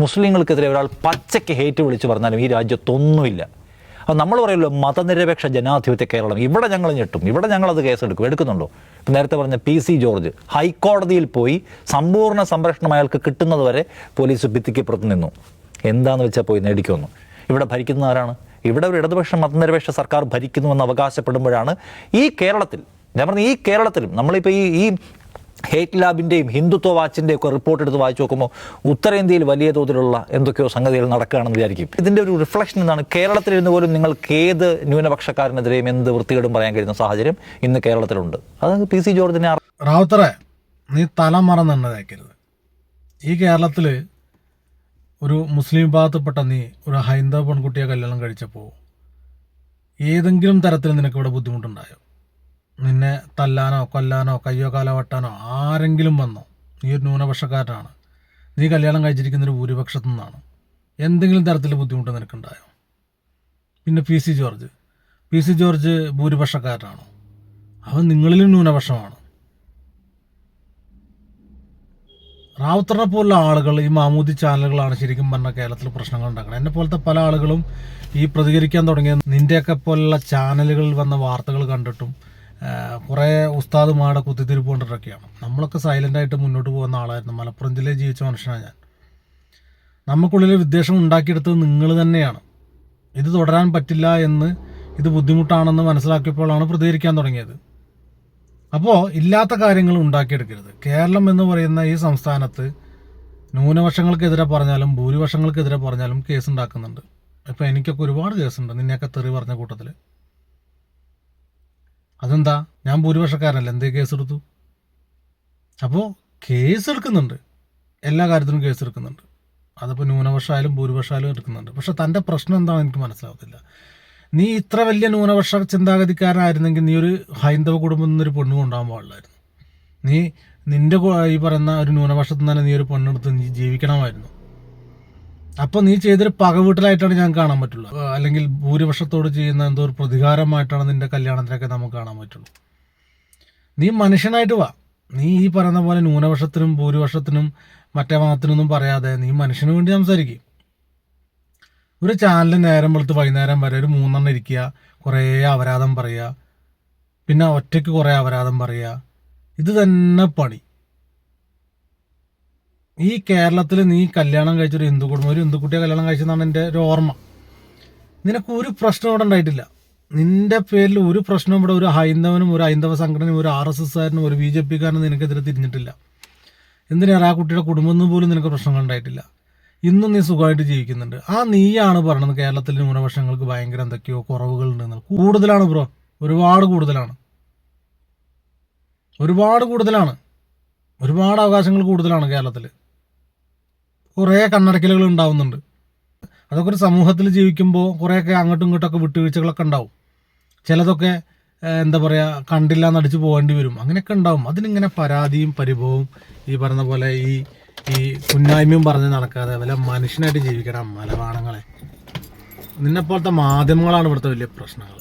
മുസ്ലിങ്ങൾക്കെതിരെ ഒരാൾ പച്ചയ്ക്ക് ഹേറ്റ് വിളിച്ച് പറഞ്ഞാലും ഈ രാജ്യത്തൊന്നുമില്ല. അത് നമ്മൾ പറയുമല്ലോ മതനിരപേക്ഷ ജനാധിപത്യ കേരളം. ഇവിടെ ഞങ്ങൾ ഞെട്ടും. ഇവിടെ ഞങ്ങളത് കേസെടുക്കും. എടുക്കുന്നുണ്ടോ? ഇപ്പം നേരത്തെ പറഞ്ഞ പി സി ജോർജ് ഹൈക്കോടതിയിൽ പോയി സമ്പൂർണ സംരക്ഷണം അയാൾക്ക് കിട്ടുന്നത് വരെ പോലീസ് ഭിത്തിക്കപ്പുറത്ത് നിന്നു. എന്താണെന്ന് വെച്ചാൽ പോയി നേടിക്കൊന്നു. ഇവിടെ ഭരിക്കുന്ന ആരാണ്? ഇവിടെ ഒരു ഇടതുപക്ഷ മതനിരപേക്ഷ സർക്കാർ ഭരിക്കുന്നുവെന്ന് അവകാശപ്പെടുമ്പോഴാണ് ഈ കേരളത്തിൽ ഞാൻ പറഞ്ഞ ഈ കേരളത്തിലും നമ്മളിപ്പോൾ ഈ ഈ ഹേറ്റ് ലാബിന്റെയും ഹിന്ദുത്വ വാച്ചിന്റെയും ഒക്കെ റിപ്പോർട്ട് എടുത്ത് വായിച്ചു നോക്കുമ്പോൾ ഉത്തരേന്ത്യയിൽ വലിയ തോതിലുള്ള എന്തൊക്കെയോ സംഗതികൾ നടക്കുകയാണെന്ന് വിചാരിക്കും. ഇതിന്റെ ഒരു റിഫ്ലക്ഷൻ എന്താണ്? കേരളത്തിലിരുന്ന് പോലും നിങ്ങൾക്ക് ഏത് ന്യൂനപക്ഷക്കാരനെതിരെയും എന്ത് വൃത്തികേടും പറയാൻ കഴിയുന്ന സാഹചര്യം ഇന്ന് കേരളത്തിലുണ്ട്. അത് പി സി ജോർജിനെ റാവുത്തറെ നീ തല മറന്നെണ്ണ ഈ കേരളത്തിൽ ഒരു മുസ്ലിം വിഭാഗത്തിൽപ്പെട്ട നീ ഒരു ഹൈന്ദവ പെൺകുട്ടിയെ കല്യാണം കഴിച്ചപ്പോൾ ഏതെങ്കിലും തരത്തിൽ നിനക്ക് ഇവിടെ ബുദ്ധിമുട്ടുണ്ടായോ? നിന്നെ തല്ലാനോ കൊല്ലാനോ കയ്യോ കാലോ വട്ടാനോ ആരെങ്കിലും വന്നോ. നീ ഒരു ന്യൂനപക്ഷക്കാരനാണ്. നീ കല്യാണം കഴിച്ചിരിക്കുന്ന ഒരു ഭൂരിപക്ഷത്തു നിന്നാണ്. എന്തെങ്കിലും തരത്തിൽ ബുദ്ധിമുട്ട് നിനക്കുണ്ടായോ? പിന്നെ P C George. P C George ഭൂരിപക്ഷക്കാരനാണോ? അവൻ നിങ്ങളിലും ന്യൂനപക്ഷമാണ്. റാവുത്തറിനെ പോലുള്ള ആളുകൾ ഈ മാമൂദി ചാനലുകളാണ് ശരിക്കും പറഞ്ഞാൽ കേരളത്തിൽ പ്രശ്നങ്ങൾ ഉണ്ടാക്കുന്നത്. എന്നെ പോലത്തെ പല ആളുകളും ഈ പ്രതികരിക്കാൻ തുടങ്ങിയ നിന്റെയൊക്കെ പോലുള്ള ചാനലുകളിൽ വന്ന വാർത്തകൾ കണ്ടിട്ടും കുറേ ഉസ്താദുമാരുടെ കുത്തിത്തിരിപ്പ് കൊണ്ടിട്ടൊക്കെയാണ്. നമ്മളൊക്കെ സൈലന്റ് ആയിട്ട് മുന്നോട്ട് പോകുന്ന ആളായിരുന്നു. മലപ്പുറം ജില്ലയിൽ ജീവിച്ച മനുഷ്യനാണ് ഞാൻ. നമുക്കുള്ളിൽ വിദ്വേഷം ഉണ്ടാക്കിയെടുത്തത് നിങ്ങൾ തന്നെയാണ്. ഇത് തുടരാൻ പറ്റില്ല എന്ന് ഇത് ബുദ്ധിമുട്ടാണെന്ന് മനസ്സിലാക്കിയപ്പോഴാണ് പ്രതികരിക്കാൻ തുടങ്ങിയത്. അപ്പോൾ ഇല്ലാത്ത കാര്യങ്ങൾ ഉണ്ടാക്കിയെടുക്കരുത്. കേരളം എന്ന് പറയുന്ന ഈ സംസ്ഥാനത്ത് ന്യൂനപക്ഷങ്ങൾക്കെതിരെ പറഞ്ഞാലും ഭൂരിപക്ഷങ്ങൾക്കെതിരെ പറഞ്ഞാലും കേസ് ഉണ്ടാക്കുന്നുണ്ട്. ഇപ്പം എനിക്കൊക്കെ ഒരുപാട് കേസുണ്ട് നിന്നെയൊക്കെ തെറി പറഞ്ഞ കൂട്ടത്തിൽ അതെന്താ? ഞാൻ ഭൂരിപക്ഷക്കാരനല്ല? എന്തേ കേസ് എടുത്തു അപ്പോൾ കേസ് എടുക്കുന്നുണ്ട് എല്ലാ കാര്യത്തിനും കേസ് എടുക്കുന്നുണ്ട് അതിപ്പോൾ ന്യൂനപക്ഷമായാലും ഭൂരിപക്ഷമായാലും എടുക്കുന്നുണ്ട്. പക്ഷെ തന്റെ പ്രശ്നം എന്താണെന്ന് എനിക്ക് മനസ്സിലാവത്തില്ല. നീ ഇത്ര വലിയ ന്യൂനപക്ഷ ചിന്താഗതിക്കാരനായിരുന്നെങ്കിൽ നീ ഒരു ഹൈന്ദവ കുടുംബം നിന്നൊരു പെണ്ണ് കൊണ്ടുപോകാൻ പാടില്ലായിരുന്നു. നീ നിന്റെ ഈ പറയുന്ന ഒരു ന്യൂനപക്ഷത്തിൽ നിന്ന് തന്നെ നീ ഒരു പെണ്ണെടുത്ത് നീ ജീവിക്കണമായിരുന്നു. അപ്പോൾ നീ ചെയ്തൊരു പകവീട്ടലായിട്ടാണ് ഞാൻ കാണാൻ പറ്റുള്ളൂ. അല്ലെങ്കിൽ ഭൂരിപക്ഷത്തോട് ചെയ്യുന്ന എന്തോ ഒരു പ്രതികാരമായിട്ടാണ് നിന്റെ കല്യാണത്തിനൊക്കെ നമുക്ക് കാണാൻ പറ്റുള്ളൂ. നീ മനുഷ്യനായിട്ട് വാ. നീ ഈ പറയുന്ന പോലെ ന്യൂനപക്ഷത്തിനും ഭൂരിപക്ഷത്തിനും മറ്റേ മതത്തിനൊന്നും പറയാതെ നീ മനുഷ്യന് വേണ്ടി സംസാരിക്കും. ഒരു ചാനൽ നേരം വെളുത്ത് വൈകുന്നേരം വരെ ഒരു മൂന്നെണ്ണം ഇരിക്കുക കുറേ അപരാധം പറയുക പിന്നെ ഒറ്റയ്ക്ക് കുറേ അപരാധം പറയുക. ഇത് തന്നെ പണി. ഈ കേരളത്തിൽ നീ കല്യാണം കഴിച്ചൊരു ഹിന്ദു കുടുംബം ഒരു ഹിന്ദുക്കുട്ടിയെ കല്യാണം കഴിച്ചെന്നാണ് എന്റെ ഒരു ഓർമ്മ. നിനക്ക് ഒരു പ്രശ്നം ഇവിടെ ഉണ്ടായിട്ടില്ല. നിന്റെ പേരിൽ ഒരു പ്രശ്നവും ഇവിടെ ഒരു ഹൈന്ദവനും ഒരു ഹൈന്ദവ സംഘടനയും ഒരു ആർ എസ് എസ്സുകാരനും ഒരു ബി ജെ പിക്കാരനും നിനക്കെതിരെ തിരിഞ്ഞിട്ടില്ല. എന്തിനാണ് ആ കുട്ടിയുടെ കുടുംബം പോലും നിനക്ക് പ്രശ്നങ്ങൾ ഉണ്ടായിട്ടില്ല? ഇന്നും നീ സുഖമായിട്ട് ജീവിക്കുന്നുണ്ട്. ആ നീയാണ് പറയുന്നത് കേരളത്തിലെ ന്യൂനപക്ഷങ്ങൾക്ക് ഭയങ്കര എന്തൊക്കെയോ കുറവുകളുണ്ടെന്ന് കൂടുതലാണ് ബ്രോ. ഒരുപാട് കൂടുതലാണ്. ഒരുപാട് കൂടുതലാണ്. ഒരുപാട് അവകാശങ്ങൾ കൂടുതലാണ് കേരളത്തിൽ കുറേ കണ്ണടക്കലുകൾ ഉണ്ടാവുന്നുണ്ട്. അതൊക്കെ ഒരു സമൂഹത്തിൽ ജീവിക്കുമ്പോൾ കുറേയൊക്കെ അങ്ങോട്ടും ഇങ്ങോട്ടൊക്കെ വിട്ടുവീഴ്ചകളൊക്കെ ഉണ്ടാവും. ചിലതൊക്കെ എന്താ പറയുക കണ്ടില്ല എന്നടിച്ച് പോകേണ്ടി വരും. അങ്ങനെയൊക്കെ ഉണ്ടാവും. അതിനിങ്ങനെ പരാതിയും പരിഭവവും ഈ പറഞ്ഞ പോലെ ഈ ഈ കുന്നായ്മയും പറഞ്ഞ് നടക്കാതെ വല്ല മനുഷ്യനായിട്ട് ജീവിക്കണം മലവാണങ്ങളെ നിന്നെപ്പോലത്തെ മാധ്യമങ്ങളാണ് ഇവിടുത്തെ വലിയ പ്രശ്നങ്ങൾ.